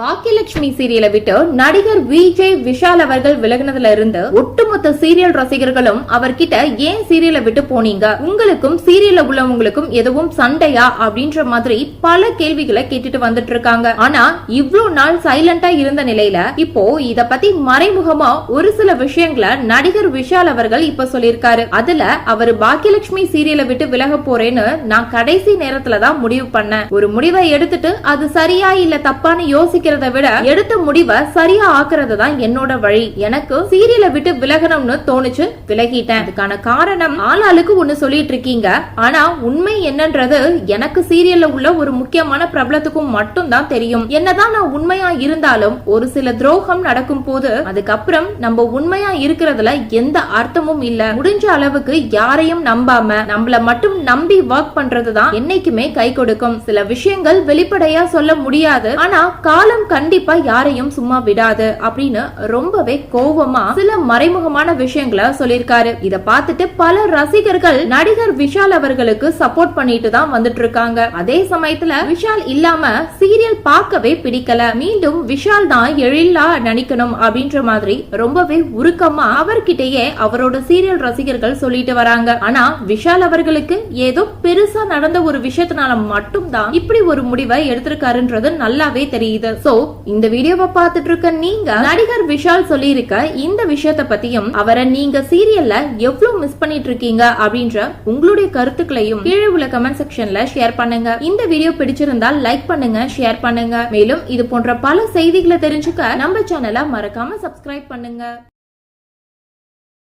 பாக்கியலட்சுமி சீரியலை விட்டு நடிகர் விஜய் விஷால் அவர்கள் விலகினதுல இருந்து ஒட்டுமொத்த சீரியல் ரசிகர்களும் அவர்கிட்ட ஏன் சீரியலை விட்டு போனீங்க? உங்களுக்கும் சீரியல்ல உள்ளவங்களுக்கும் எதுவும் சண்டையா? அப்படின்ற மாதிரி பல கேள்விகளை கேட்டுட்டு வந்துட்டு இருக்காங்க ஆனா இவ்வளவு நாள் சைலண்டா இருந்த நிலையில இப்போ இத பத்தி மறைமுகமா ஒரு சில விஷயங்களை நடிகர் விஷால் அவர்கள் இப்ப சொல்லியிருக்காரு. அதுல அவர் பாக்கியலட்சுமி சீரியலை விட்டு விலக போறேன்னு நான் கடைசி நேரத்துல தான் முடிவு பண்ணேன். ஒரு முடிவை எடுத்துட்டு அது சரியா இல்ல தப்பான்னு யோசிக்கிறத விட எடுத்த முடிவை சரியா ஆக்குறது தான் என்னோட வழி. எனக்கு சீரியலை விட்டு விலகணும்னு தோணுச்சு விலகிட்டேன். அதுக்கான காரணம் ஆளாளுக்கு ஒண்ணு சொல்லிட்டு இருக்கீங்க. ஆனா உண்மை என்னன்றது எனக்கு சீரியல்ல உள்ள ஒரு முக்கியமான பிரபலத்துக்கும் மட்டும் தான் தெரியும். என்னதான் நான் உண்மையா இருந்தாலும் ஒரு சில துரோகம் நடக்கும் போது அதுக்கப்புறம் நம்ம உண்மையா இருக்கிறதுல எந்த அர்த்தமும் இல்ல. முடிஞ்ச அளவுக்கு யாரையும் நம்பாம நம்மள மட்டும் நம்பி ஒர்க் பண்றதுதான் என்னைக்குமே கை கொடுக்கும். சில விஷயங்கள் வெளிப்படையா சொல்ல முடியாது. ஆனா காலம் கண்டிப்பா யாரையும் சும்மா விடாது அப்படின்னு ரொம்பவே கோவமா சில மறைமுகமான விஷயங்களை சொல்லியிருக்காரு. இத பார்த்துட்டு பல ரசிகர்கள் நடிகர் விஷால் அவர்களுக்கு சப்போர்ட் பண்ணிட்டு தான் வந்துட்டு இருக்காங்க அதே சமயத்துல விஷால் இல்லாம சீரியல் பார்க்கவே பிடிக்கல. மீண்டும் விஷால் தான் எழிலா நடிக்கணும் அப்படின்ற மாதிரி ரொம்பவே உருக்கமா அவர்கிட்டயே அவரோட சீரியல் ரசிகர்கள் சொல்லிட்டு வராங்க. ஆனா விஷால் அவர்களுக்கு ஏதோ பெருசா நடந்த ஒரு விஷயத்தினால மட்டும்தான் இப்படி ஒரு முடிவை எடுத்திருக்காருன்றது நல்லாவே தெரியுது. சோ இந்த வீடியோவை பார்த்துட்டு இருக்க நீங்க நடிகர் விஷால் சொல்லியிருக்க இந்த விஷயத்த பத்தியும் அவரை நீங்க சீரியல்ல எவ்வளவு மிஸ் பண்ணிட்டு இருக்கீங்க அப்படின்ற உங்களுடைய கருத்துக்களையும் கீழே உள்ள கமெண்ட் செக்ஷன்ல ஷேர் பண்ணுங்க. இந்த வீடியோ பிடிச்சிருந்தால் லைக் பண்ணுங்க ஷேர் பண்ணுங்க. மேலும் இது போன்ற பல செய்திகளை தெரிஞ்சுக்க நம்ம சேனலை மறக்காம சப்ஸ்கிரைப் பண்ணுங்க.